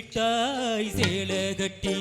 மீட்டாய் சேலை கட்டி